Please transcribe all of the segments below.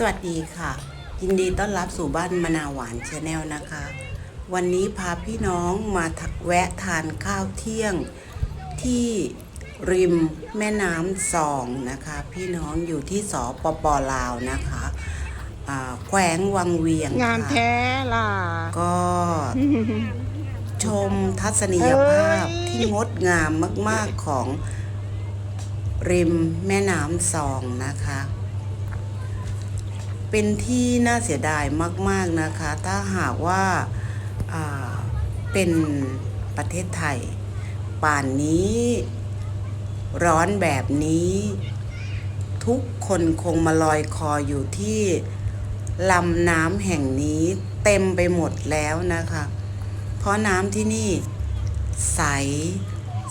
สวัสดีค่ะ ยินดีต้อนรับสู่บ้านมะนาวหวานชาแนลนะคะ วันนี้พาพี่น้องมาทักแวะทานข้าวเที่ยงที่ริมแม่น้ำสองนะคะ พี่น้องอยู่ที่สปปลาวนะคะอ่าแขวงวังเวียงงามค่ะแท้ล่ะ ก็ชมทัศนียภาพเอ้ยที่งดงามมาก ๆของริมแม่น้ำสองนะคะ เป็นที่น่าเสียดายมาก ๆนะคะ ถ้าหากว่าาเป็นประเทศไทย ป่านนี้ ร้อนแบบนี้ ทุกคนคงมาลอยคออยู่ที่ลำน้ำแห่งนี้เต็มไปหมดแล้วนะคะ เพราะน้ำที่นี่ ใส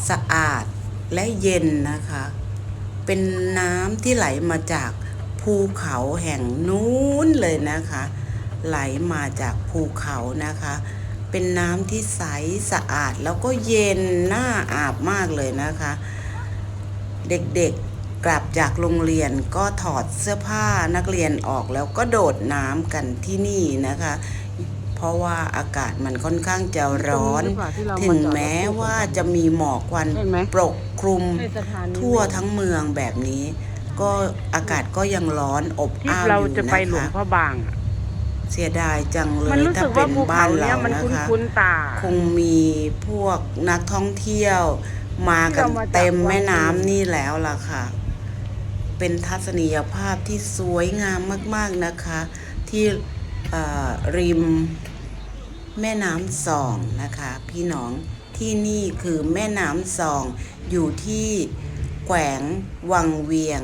สะอาดและเย็นนะคะ เป็นน้ำที่ไหลมาจาก ภูเขาแห่งนู้นเลยนะคะ ไหลมาจากภูเขานะคะ เป็นน้ำที่ใสสะอาดแล้วก็เย็นน่าอาบมากเลยนะคะ เด็กๆกลับจากโรงเรียนก็ถอดเสื้อผ้านักเรียนออกแล้วก็โดดน้ำกันที่นี่นะคะเพราะว่าอากาศมันค่อนข้างจะร้อนตรงนี้หรือเปล่าที่เรามาถึงจอดรถแม้ว่าจะมีหมอกควันเห็นไหมปกคลุมในสถานีทั่วทั้งเมืองแบบนี้ ก็อากาศก็ยังร้อนอบที่อ้าวเราอยู่จะไปหลวนะงคะพ่อบางอะเสียดายจังเลมันยรู้ถ้าสึกเป็ว่านภูบ้าเขานเราเนี่ยมันนะคุ้นคะ คุ้นๆตา คงมีพวกนักท่องเที่ยว มากันที่เรามาจากเต็มแม่วังน้ำนี่แล้วล่ะค่ะ เป็นทัศนียภาพที่สวยงามมากๆนะคะ ที่เอ่อริมแม่น้ำสองนะคะ พี่น้องที่นี่คือแม่น้ำสองอยู่ที่ แขวงวังเวียง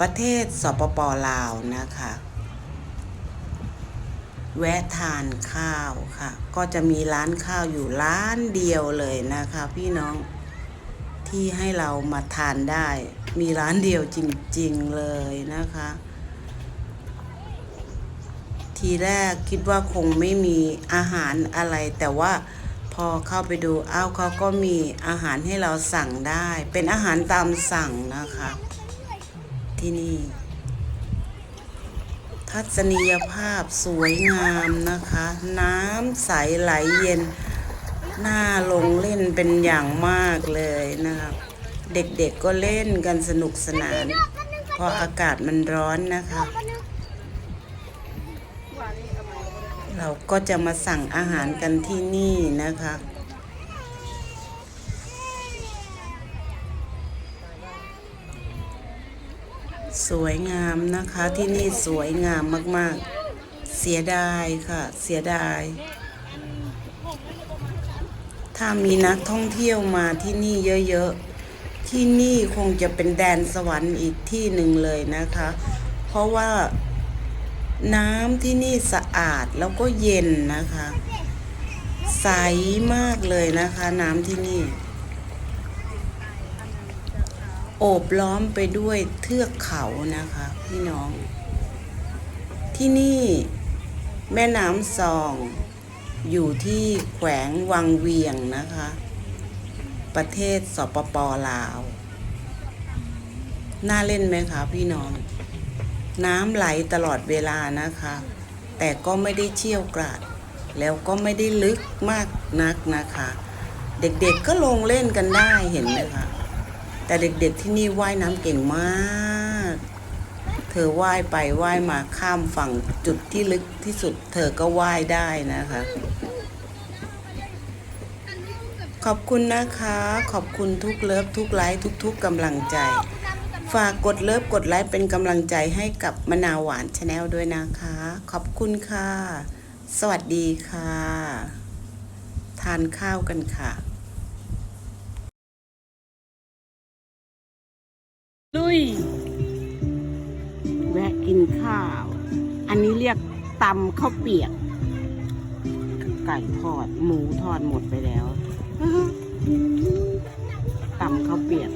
ประเทศสปปลาวนะคะ แวะทานข้าวค่ะ ก็จะมีร้านข้าวอยู่ร้านเดียวเลยนะคะ พี่น้องที่ให้เรามาทานได้ มีร้านเดียวจริงๆเลยนะคะ ทีแรกคิดว่าคงไม่มีอาหารอะไรแต่ว่า พอเข้าไปดูอ้าวเขาก็มีอาหารให้เราสั่งได้ เป็นอาหารตามสั่งนะคะ ที่นี่ ทัศนียภาพสวยงามนะคะ น้ำใสไหลเย็นน่าลงเล่นเป็นอย่างมากเลยนะคะเด็กๆก็เล่นกันสนุกสนาน เพราะอากาศมันร้อนนะคะ เราก็จะมาสั่งอาหารกันที่นี่นะคะ สวยงามนะคะที่นี่สวยงามมากๆ เสียดายค่ะ เสียดาย ถ้ามีนักท่องเที่ยวมาที่นี่เยอะๆ ที่นี่คงจะเป็นแดนสวรรค์อีกที่หนึ่งเลยนะคะ เพราะว่า น้ำที่นี่สะอาดแล้วก็เย็นนะคะ ใสมากเลยนะคะ น้ำที่นี่ โอบล้อมไปด้วยเทือกเขานะคะ พี่น้อง ที่นี่แม่น้ำซองอยู่ที่แขวงวังเวียงนะคะ ประเทศสปปลาว น่าเล่นไหมคะพี่น้อง น้ำไหลตลอดเวลานะคะ แต่ก็ไม่ได้เชี่ยวกราด แล้วก็ไม่ได้ลึกมากนักนะคะ เด็กๆก็ลงเล่นกันได้เห็นไหมคะแต่เด็กๆที่นี่ว่ายน้ำเก่งมาก เธอว่ายไปว่ายมาข้ามฝั่งจุดที่ลึกที่สุด เธอก็ว่ายได้นะคะ ขอบคุณนะคะ ขอบคุณทุกเลิฟทุกไลค์ทุกๆกำลังใจ ฝากกดเลิฟกดไลค์เป็นกำลังใจให้กับมะนาวหวานชาแนลด้วยนะคะ ขอบคุณค่ะ สวัสดีค่ะ ทานข้าวกันค่ะ ลุย แวะกินข้าว อันนี้เรียกตำข้าวเปียก ไก่ทอด หมูทอดหมดไปแล้วตำข้าวเปียก